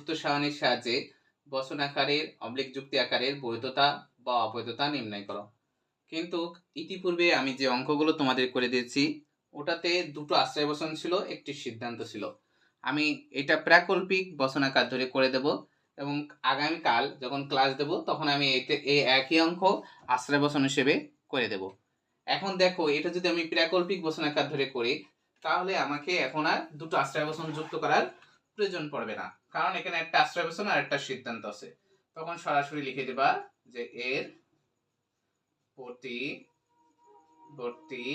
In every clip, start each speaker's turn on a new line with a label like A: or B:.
A: সত্য সারণীর সাহায্যে বচন আকারের অবলিক যুক্তি আকারের বৈধতা বা অবৈধতা নির্ণয় করো। কিন্তু ইতিপূর্বে আমি যে অঙ্কগুলো তোমাদের করে দিয়েছি, ওটাতে দুটো আশ্রয় বচন ছিল, একটি সিদ্ধান্ত ছিল। আমি এটা প্রাকল্পিক বচন আকার ধরে করে দেব এবং আগামীকাল যখন ক্লাস দেব, তখন আমি এতে এই একই অঙ্ক আশ্রয় বসন হিসেবে করে দেব। এখন দেখো, এটা যদি আমি প্রাকল্পিক বচন আকার ধরে করি, তাহলে আমাকে এখন আর দুটো আশ্রয় বসন যুক্ত করার প্রয়োজন পড়বে না। কারণ এখানে একটা আশ্রয় বচন আর একটা সিদ্ধান্ত আছে। তখন সরাসরি লিখে দেবা যে এর প্রতি বর্তী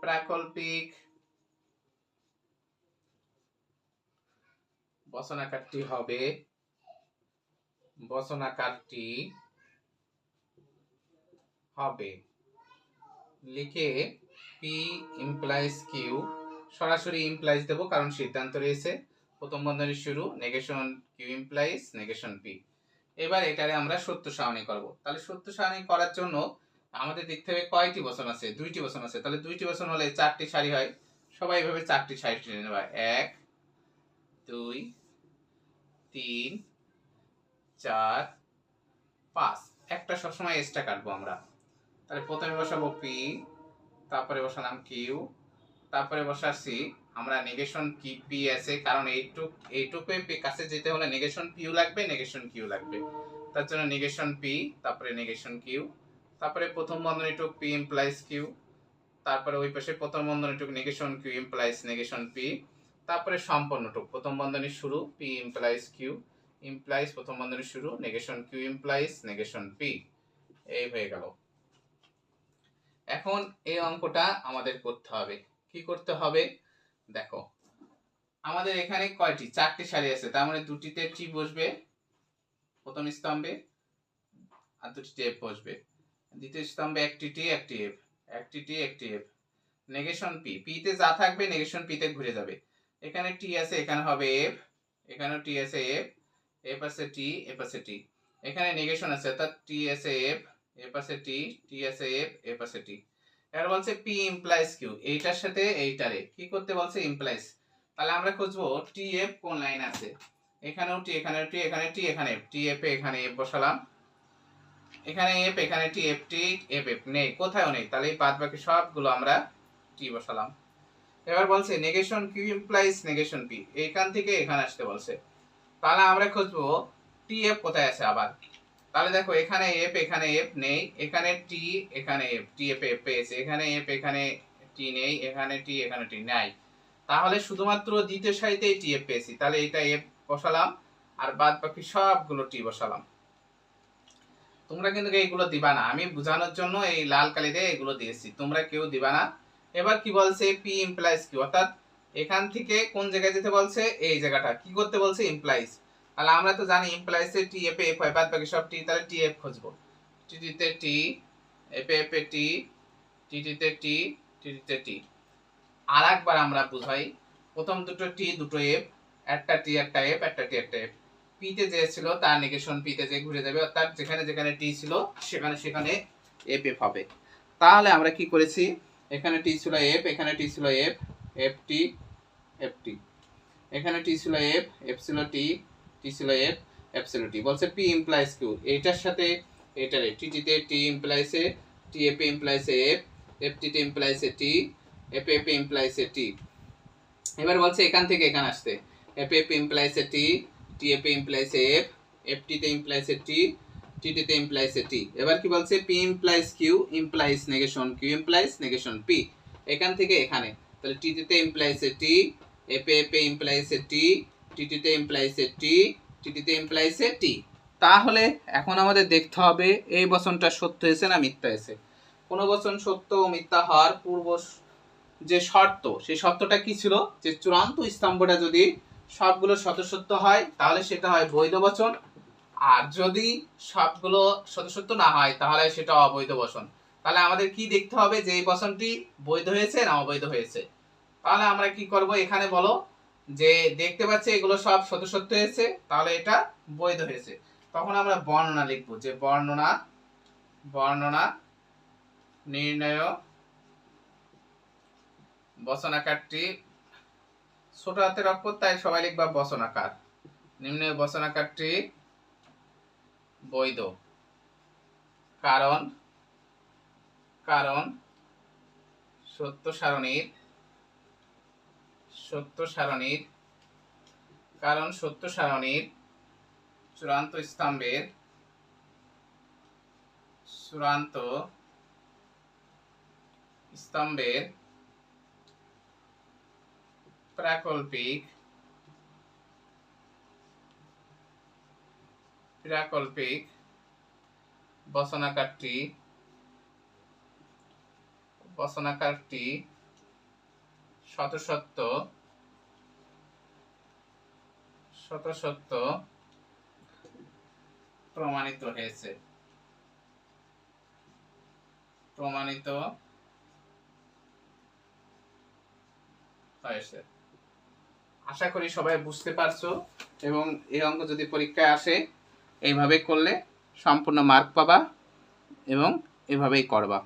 A: প্রাকল্পিক বচনাকারটি হবে বচনাকারটি হবে। লিখে পি ইমপ্লাইজ কিউ সরাসরি ইমপ্লাইজ দেব, কারণ সিদ্ধান্ত রয়েছে। প্রথম বন্ধনীর শুরু negation Q implies negation P এবার এটারে আমরা সত্য সারণী করব। তাহলে সত্য সারণী করার জন্য আমাদের দেখতে হবে কয়টি বচন আছে, দুইটি বচন আছে। তাহলে দুইটি বচন হলে চারটি সারি হয়। সবাই এভাবে চারটি সারি টেনে নেবা। এক, দুই, তিন, চার, পাঁচ। একটা সবসময় এক্সট্রা কাটবো আমরা। তাহলে প্রথমে বসাবো পি তারপরে বসালাম কিউ তারপরে বসাচ্ছি আমরা নেগেশন কি পি আছে কারণ এইটুক এইটুকু কাছে যেতে হলে নেগেশন পিউ লাগবে নেগেশন কিউ লাগবে। তার জন্য নেগেশন পি তারপরে নেগেশন কিউ তারপরে প্রথম বন্ধনীটুক পি ইমপ্লাইজ কিউ তারপরে ওই পাশে প্রথম বন্ধনীটুক negation Q implies negation P তারপরে সম্পূর্ণটুক প্রথম বন্ধনীর শুরু পি ইমপ্লাইজ কিউ ইমপ্লাইজ প্রথম বন্ধনীর শুরু negation Q implies negation P এই হয়ে গেল। এখন এই অঙ্কটা আমাদের করতে হবে। কি করতে হবে? দেখো, আমাদের এখানে কয়টি? চারটি সারি আছে, তার মানে দুটিতে টি বসবে, প্রথম স্তম্ভে, আর দুটিতে এফ বসবে। দ্বিতীয় স্তম্ভে একটি টি একটি এফ একটি টি একটি এফ নেগেশন পি পি তে যা থাকবে নেগেশন পি তে ঘুরে যাবে। এখানে টি আছে, এখানে হবে এফ এখানেও টি আছে এফ এফ আছে টি এফ আছে টি এখানে নেগেশন আছে, অর্থাৎ টি আছে এফ এফ আছে টি টি আছে এফ এফ আছে টি এবার বলছে পি ইমপ্লাইজ কিউ এইটার সাথে এইটারে। কি করতে বলছে? ইমপ্লাইজ তাহলে আমরা খুঁজবো টি এফ কোন লাইন আছে? এখানেও টি এখানে টি এখানে টি এখানে এফ টি এফ এখানে এফ বসালাম। এখানে এফ এখানে T F T F F নেই কোথাও নেই। তাহলে এই বাদ বাকি সবগুলো আমরা টি বসালাম। এবার বলছে negation Q implies negation P এখান থেকে এখানে আসতে বলছে। তাহলে আমরা খুঁজবো টি এফ কোথায় আছে আবার? তাহলে দেখো এখানে এফ এখানে এফ নেই, এখানে টি এখানে এফ টি এফ এফ পেয়েছে, এখানে এফ এখানে টি নেই, এখানে টি এখানে টি নাই। তাহলে শুধুমাত্র দ্বিতীয় সারিতে টি এফ পেয়েছি, তাহলে এটা এফ বসালাম, আর বাদ বাকি সবগুলো টি বসালাম। তোমরা কিন্তু এইগুলো দিবা না, আমি বোঝানোর জন্য এই লাল কালি দিয়ে এগুলো দিয়েছি, তোমরা কেউ দিবা না। এবার কি বলছে পি ইমপ্লাইজ কি অর্থাৎ এখান থেকে কোন জায়গায় যেতে বলছে? এই জায়গাটা, কি করতে বলছে? ইমপ্লাইজ তাহলে আমরা তো জানি ইমপ্লাইজ এ টি এফ এফ হয়, বাদ বাকি সব টি তাহলে টি এফ খুঁজবো। টি টিতে টি এফ এফ এ টি টি টিতে টি টি টিতে টি আর একবার আমরা বুঝাই, প্রথম দুটো টি দুটো এফ একটা টি একটা এফ একটা টি একটা এফ পিতে যে ছিল, তার নেগেশন পিতে যে ঘুরে যাবে, অর্থাৎ যেখানে যেখানে টি ছিল, সেখানে সেখানে এফ এফ হবে। তাহলে আমরা কি করেছি? এখানে টি ছিল এফ এখানে টি ছিল F F T F T এখানে টি ছিল এফ এফ ছিল টি টি ছিল এফ এফ বলছে পি ইমপ্লাইজ কিউ এইটার সাথে, এটার টি টিতে T implies a T F implies a F F টিতে implies a T F F implies a T এবার বলছে এখান থেকে এখানে আসতে। এফ এফ ইমপ্লাইজ এ টি টি এফ ইমপ্লাইজ এ এফ এফ টিতে ইমপ্লাইজ এ টি টি টিতে ইমপ্লাইজ এ টি এবার কি বলছে? P implies Q implies negation Q implies negation P এখান থেকে এখানে। তাহলে টি টিতে implies a T F F implies a T T টিতে ইমপ্লাইজ এ টি টি টিতে ইমপ্লাইজ এ টি তাহলে এখন আমাদের দেখতে হবে এই বচনটা সত্য হয়েছে না মিথ্যা হয়েছে। কোন বচন সত্য ও মিথ্যা হওয়ার পূর্ব যে শর্ত, সেই শর্তটা কি ছিল? যে চূড়ান্ত স্তম্ভটা যদি সবগুলো সদস্যত্ব হয়, তাহলে সেটা হয় বৈধ বচন। আর যদি সবগুলো সদস্যত্ব না হয়, তাহলে সেটা অবৈধ বচন। তাহলে আমাদের কি দেখতে হবে? যে এই বচনটি বৈধ হয়েছে না অবৈধ হয়েছে? তাহলে আমরা কি করব এখানে বলো? যে দেখতে পাচ্ছি এগুলো সব সদস্যত্ব হয়েছে, তাহলে এটা বৈধ হয়েছে। তখন আমরা বর্ণনা লিখব যে বর্ণনা বর্ণনা, নির্ণয়, বচনাকারটি ছোট হাতের অক্ষর, তাই সবাই লিখবা বসনাকার নিম্নে বসনাকারটি বৈধ। কারণ কারণ, সত্য সারণীর সত্য সারণীর, কারণ সত্য সারণীর চূড়ান্ত স্তম্ভের চূড়ান্ত স্তম্ভের প্রাকল্পিক প্রাকল্পিক বসনাকারটি বসনাকারটি শত সত্য শত সত্য প্রমাণিত হয়েছে। প্রমাণিত হয়েছে। আশা করি সবাই বুঝতে পারছ এবং এই অঙ্ক যদি পরীক্ষায় আসে এইভাবে করলে সম্পূর্ণ মার্ক পাবা এবং এভাবেই করবা।